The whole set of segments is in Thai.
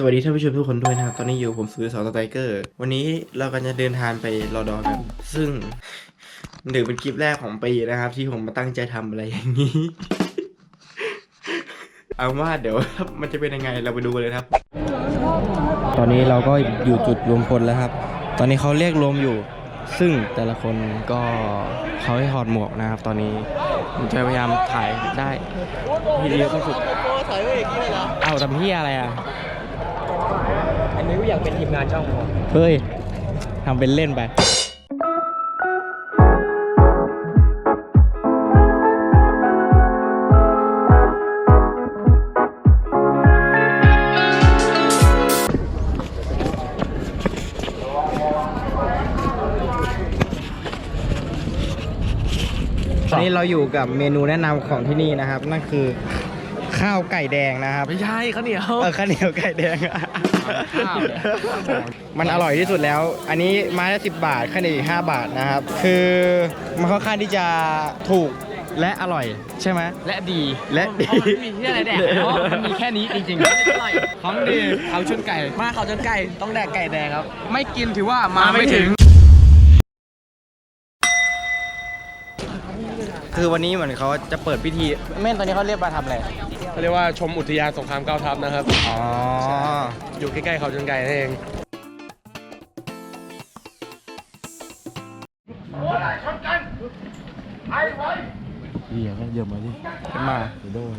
สวัสดีท่านผู้ชมทุกคนด้วยนะครับ ตอนนี้อยู่ผมสุริสอตไทเกอร์ วันนี้เรากำลังจะเดินทางไปรอดอกัน ซึ่งหนึ่งเป็นคลิปแรกของปีนะครับ ที่ผมมาตั้งใจทำอะไรอย่างนี้ เอาว่าเดี๋ยวมันจะเป็นยังไงเราไปดูกันเลยครับ ตอนนี้เราก็อยู่จุดรวมพลแล้วครับ ตอนนี้เขาเรียกรวมอยู่ ซึ่งแต่ละคนก็เขาให้ถอดหมวกนะครับ ตอนนี้ผมจะพยายามถ่ายได้ที่ดียวที่สุดเอาทำเพี้ยอะไรอะ อันนี้กูอยากเป็นทีมงานช่องผมเฮ้ยทำเป็นเล่นไปตอนนี้เราอยู่กับเมนูแนะนำของที่นี่นะครับ นั่นคือข้าวไก่แดงนะครับ ไม่ใช่ข้าวเหนียวเออข้าวเหนียวไก่แดงอะ ข้าวเนี่ยมันอร่อยที่สุดแล้ว อันนี้ไม้ละสิบบาทข้าวเหนียวอีกห้าบาทนะครับ คือมันค่อนข้างที่จะถูกและอร่อยใช่ไหม และดีและดี เพราะมันไม่มีที่ไหนแดกเพราะมันมีแค่นี้จริงๆอร่อยของดีเขาชนไก่ มาเขาชนไก่ต้องแดกไก่แดงครับ ไม่กินถือว่ามาไม่ถึง คือวันนี้เหมือนเขาจะเปิดพิธี แม่นตอนนี้เขาเรียกมาทำอะไร เขาเรียกว่าชมอุทยานสงครามเก้าทัพนะครับ อ๋อ อยู่ใกล้ๆเขาจนไก่นั่นเองเหี้ยก็เยอะมาดิขึ้นมาเดี๋ยวโดน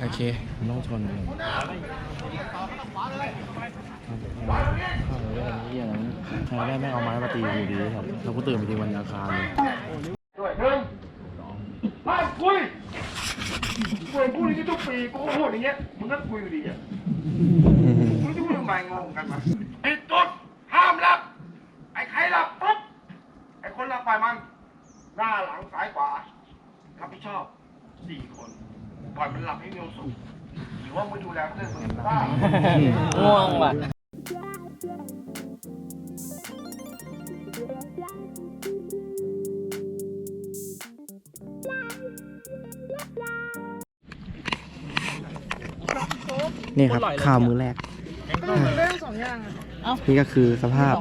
โอเคมันต้องชนเลยเข้าไปได้เหี้ยนั้นใครได้แม่งเอาไม้มาตีกูดีครับแล้วกูตื่นไปทีวันอังคารเลยห้ามคุยคุย พูดอย่างนี้ทุกปีกูก็พูดอย่างเงี้ยมึงก็คุยอยู่ดีอะมึงจะพูดทำไมงงกันมาปิดกฎห้ามหลับ ไอ้ใครหลับปุ๊บไอ้คนหลับไปมัน หน้าหลังซ้ายขวารับผิดชอบสี่คนปล่อยมันหลับให้มีความสุขหรือว่าไม่ดูแลเพื่อนมันบ้าง่วงว่ะ นี่ครับข้าวมื้อแรกนี่ก็คือสภาพ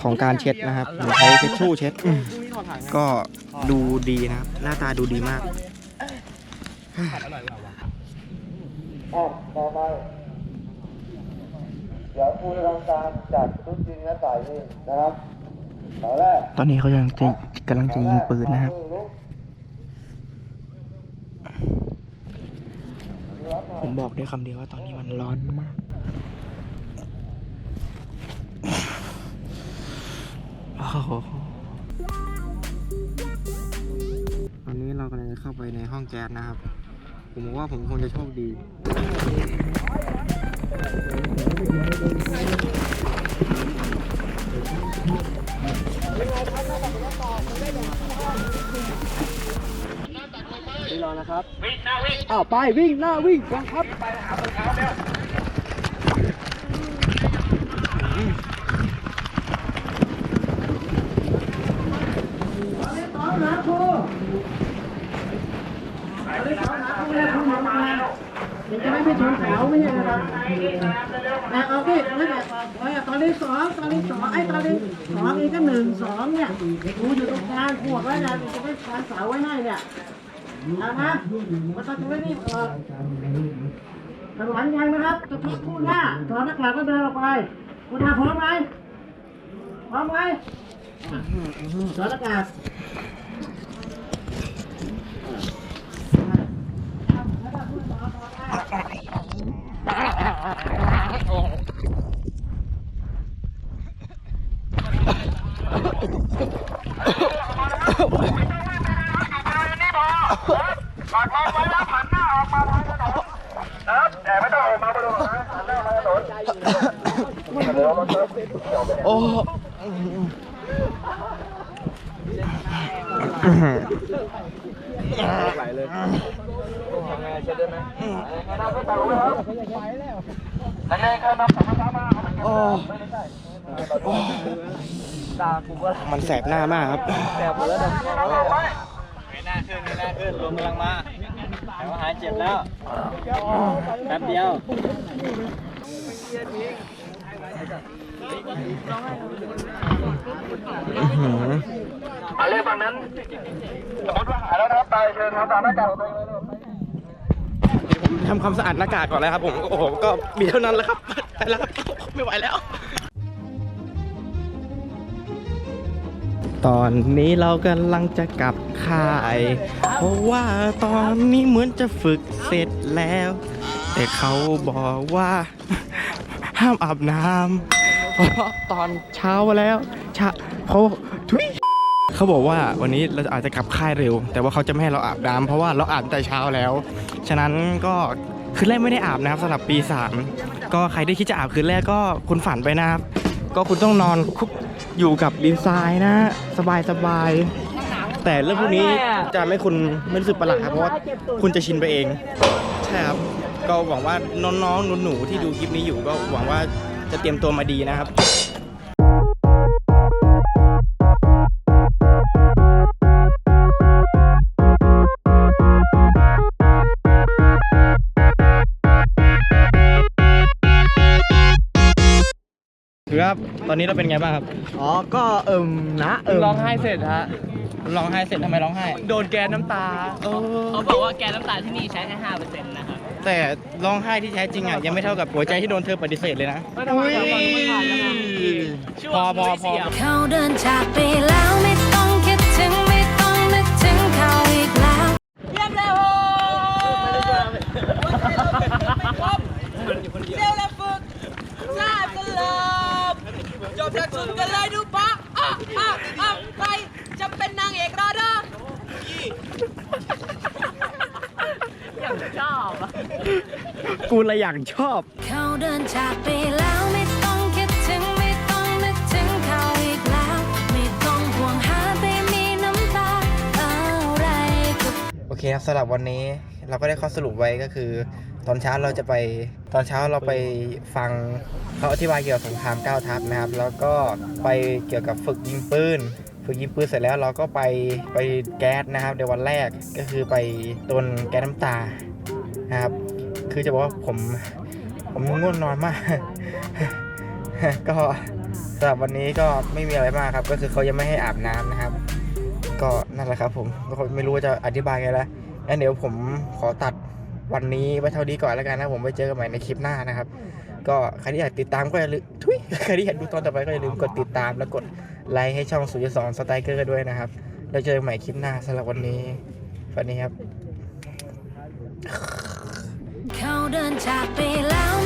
ของการเช็ดนะครับผมใช้เช็ดชู่เช็ดอืมก็ดูดีนะครับ หน้าตาดูดีมาก อะต่อไปเดี๋ยวผู้ทำการจัดชุดจริงและสายนี่นะครับต่อแรกตอนนี้เขายังจะกำลังจะยิงปืนนะครับ ผมบอกได้คำเดียวว่าตอนนี้มันร้อนมาก โอ้โหตอนนี้เรากำลังจะเข้าไปในห้องแก๊สนะครับ ผมว่าผมคงจะโชคดีอ้าวไปวิ่งหน้าวิ่งบังคับจะไม่ไปชนแถวไม่ใช่นะครับแต่เอาที่ไม่แบบไว้ตอนนี้สองตอนนี้สองไอ้ตอนนี้สองอีกก็หนึ่งสองเนี่ยกูอยู่ตรงกลางขวดไว้นะจะไม่ฟันเสาไว้ให้เนี่ย เอานะมันต้องจะไม่รีบออกถนนยังนะครับจะพักคู่หน้าถอดหน้ากากก็เดินออกไปคุณอาพร้อมไหมพร้อมไหมถอดหน้ากาก ปากไว้ไว้แล้วหันหน้าออกมาทางถนนนะครับแต่ไม่ต้องออกมาบนถนนนะหันหน้ามาถนนเดี๋ยวมันจะโอ้ตากูก็มันแสบหน้ามากครับแบบหมดแล้วเดี๋ยไม่น่าขึ้นไม่น่าขึ้นลมกำลังมาแต่ว่าหายเจ็บแล้วแป๊บเดียว หือมาเลยฝั่งนั้นสมมติว่าหายแล้วนะครับตายเชิญทำตามหน้ากากของตัวเองเลยผมทำความสะอาดหน้ากากก่อนแล้วครับผม โอ้โห ก็มีเท่านั้นแหล้วครับไปแล้วครับไม่ไหวแล้ว ตอนนี้เรากำลังจะกลับค่าย เพราะว่าตอนนี้เหมือนจะฝึกเสร็จแล้ว แต่เขาบอกว่า ห้ามอาบน้ำเพราะตอนเช้าแล้วเช้าเขาทุยเขาบอกว่าวันนี้เราอาจจะกลับค่ายเร็ว แต่ว่าเขาจะไม่ให้เราอาบน้ำเพราะว่าเราอาบแต่เช้าแล้ว ฉะนั้นก็คืนแรกไม่ได้อาบนะครับสำหรับปี 3 ก็ใครที่คิดจะอาบคืนแรกก็คุณฝันไปนะครับ ก็คุณต้องนอนคุกอยู่กับดินทรายนะ สบายสบายๆแต่เรื่องพวกนี้จะไม่คุณไม่รู้สึกประหลาดครับเพราะว่าคุณจะชินไปเอง ใช่ครับ ก็หวังว่าน้องๆหนูๆที่ดูคลิปนี้อยู่ก็หวังว่าจะเตรียมตัวมาดีนะครับครับ ตอนนี้เราเป็นไงบ้างครับ อ๋อ ก็เอิ่มนะเอิ่มร้องไห้เสร็จฮะ ร้องไห้เสร็จทำไมร้องไห้ โดนแกนน้ำตา เขาบอกว่าแกนน้ำตาลที่นี่ใช้แค่ห้าเปอร์เซ็นต์นะครับ แต่ร้องไห้ที่แท้จริงอะยังไม่เท่ากับหัวใจที่โดนเธอปฏิเสธเลยนะ พอพอพอ เขาเดินจากไป กูละอย่างชอบ เขาเดินจากไปแล้วไม่ต้องคิดถึงไม่ต้องนึกถึงเขาอีกแล้ว ไม่ต้องห่วงหาไม่มีน้ำตาอะไรกับ โอเคครับสำหรับวันนี้เราก็ได้ข้อสรุปไว้ก็คือ ตอนเช้าเราจะไปตอนเช้าเราไปฟังเขาอธิบายเกี่ยวกับสงครามเก้าทัพนะครับ แล้วก็ไปเกี่ยวกับฝึกยิงปืนฝึกยิงปืนเสร็จแล้วเราก็ไปไปแก๊สนะครับในวันแรกก็คือไปโดนแก๊สน้ำตานะครับ คือจะบอกว่าผม ผมง่วงนอนมาก ก็สำหรับวันนี้ก็ไม่มีอะไรมากครับ ก็คือเขายังไม่ให้อาบน้ำนะครับ ก็นั่นแหละครับ ผมก็ไม่รู้จะอธิบายไงละงั้นเดี๋ยวผมขอตัดวันนี้ไว้เท่านี้ก่อนแล้วกันนะผมไว้เจอกันใหม่ในคลิปหน้านะครับ ก็ใครที่อยากติดตามก็อย่าลืมทุยใครที่อยากดูตอนต่อไปก็อย่าลืมกดติดตามและกดไลค์ให้ช่องสุญญสอนสไตเกอร์ด้วยนะครับแล้วเจอกันใหม่คลิปหน้าสำหรับวันนี้วัสดีครับ เขาเดินจากไปแล้ว